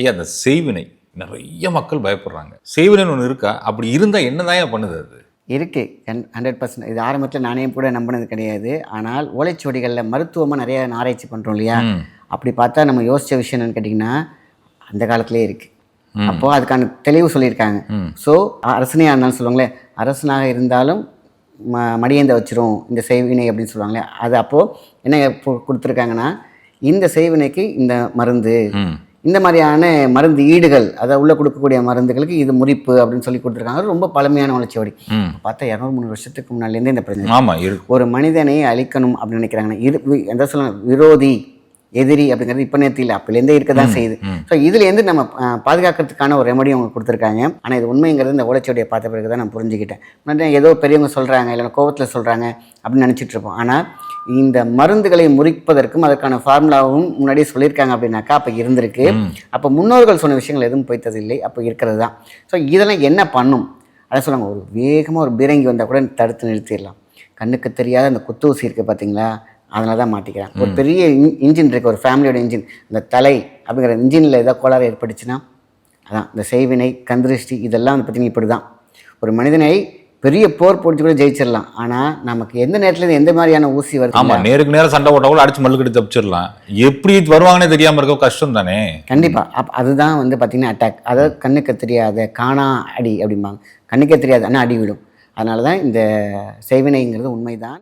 ஐயா அந்த செய்வினை. நிறைய மக்கள் பயப்படுறாங்க. செய்வினைன்னு ஒன்று இருக்கா? அப்படி இருந்தால் என்னதான் பண்ணுது அது? இருக்கு. ஹண்ட்ரட் பர்சன்ட் இது ஆரம்பத்தில் நானே கூட நம்பினது கிடையாது. ஆனால் ஓலைச்சுவடிகளில் மருத்துவமாக நிறைய ஆராய்ச்சி பண்ணுறோம் இல்லையா. அப்படி பார்த்தா நம்ம யோசிச்ச விஷயம் என்னன்னு கேட்டிங்கன்னா அந்த காலத்திலே இருக்கு. அப்போது அதுக்கான தெளிவு சொல்லியிருக்காங்க. ஸோ அரசனையாக இருந்தாலும் சொல்லுவாங்களே அரசனாக இருந்தாலும் ம மடியேந்த வச்சிரும். இந்த செய்வினை அப்படின்னு சொல்லுவாங்களே. அது அப்போது என்ன கொடுத்துருக்காங்கன்னா இந்த செய்வினைக்கு இந்த மருந்து. இந்த மாதிரியான மருந்து ஈடுகள் அதை உள்ள கொடுக்கக்கூடிய மருந்துகளுக்கு இது முறிப்பு அப்படின்னு சொல்லி கொடுத்துருக்காங்க. ரொம்ப பழமையான வளர்ச்சியோடி பார்த்தா இரநூறு மூணு வருஷத்துக்கு முன்னாலேருந்தே இந்த பிரச்சனை. ஆமாம் ஒரு மனிதனை அழிக்கணும் அப்படின்னு நினைக்கிறாங்கன்னா இது வி- எந்த சொல்ல விரோதி எதிரி அப்படிங்கிறது இப்போ நேரத்தில் இல்லை. அப்போலேருந்தே இருக்க தான் செய்யுது. ஸோ இதுலேருந்து நம்ம பாதுகாக்கிறதுக்கான ஒரு ரெமடி அவங்க கொடுத்துருக்காங்க. ஆனால் இது உண்மைங்கிறது இந்த ஓலைச்சுவடியை பார்த்த பிறகு தான் நான் புரிஞ்சுக்கிட்டேன். முன்னாடி ஏதோ பெரியவங்க சொல்கிறாங்க இல்லைன்னா கோவத்தில் சொல்கிறாங்க அப்படின்னு நினச்சிட்டு இருப்போம். ஆனால் இந்த மருந்துகளை முறிப்பதற்கும் அதற்கான ஃபார்முலாவும் முன்னாடியே சொல்லியிருக்காங்க அப்படின்னாக்கா அப்போ இருந்திருக்கு. அப்போ முன்னோர்கள் சொன்ன விஷயங்கள் எதுவும் பொய்த்தது இல்லை அப்போ இருக்கிறது தான். ஸோ இதெல்லாம் என்ன பண்ணும்? அதான் சொல்லுவாங்க ஒரு வேகமாக ஒரு பீரங்கி வந்தால் கூட தடுத்து நிறுத்திடலாம். கண்ணுக்கு தெரியாத அந்த குத்தூசி இருக்குது பார்த்தீங்களா அதனால தான் மாட்டிக்கிறான் ஒரு பெரிய இன்ஜின் இருக்குது ஒரு ஃபேமிலியோட இன்ஜின் அந்த தலை அப்படிங்கிற இன்ஜினில் ஏதாவது கோளாறு ஏற்பட்டுச்சுன்னா அதான் இந்த செய்வினை கந்திருஷ்டி இதெல்லாம் வந்து பார்த்தீங்கன்னா இப்படி தான் ஒரு மனிதனை பெரிய போர் போட்டு கூட ஜெயிச்சிடலாம். ஆனால் நமக்கு எந்த நேரத்தில் எந்த மாதிரியான ஊசி வருது ஆமா நேருக்கு நேரம் சண்டை போட்டா கூட அடிச்சு மல்லுக்கடி தப்பிச்சிடலாம் எப்படி வருவாங்கன்னே தெரியாம இருக்க கஷ்டம் தானே கண்டிப்பாக அப் அதுதான் வந்து பார்த்திங்கன்னா அட்டாக் அதாவது கண்ணுக்கு தெரியாத காணா அடி அப்படிம்பாங்க. கண்ணுக்கே தெரியாது ஆனால் அடி விடும். அதனால தான் இந்த செய்வினைங்கிறது உண்மைதான்.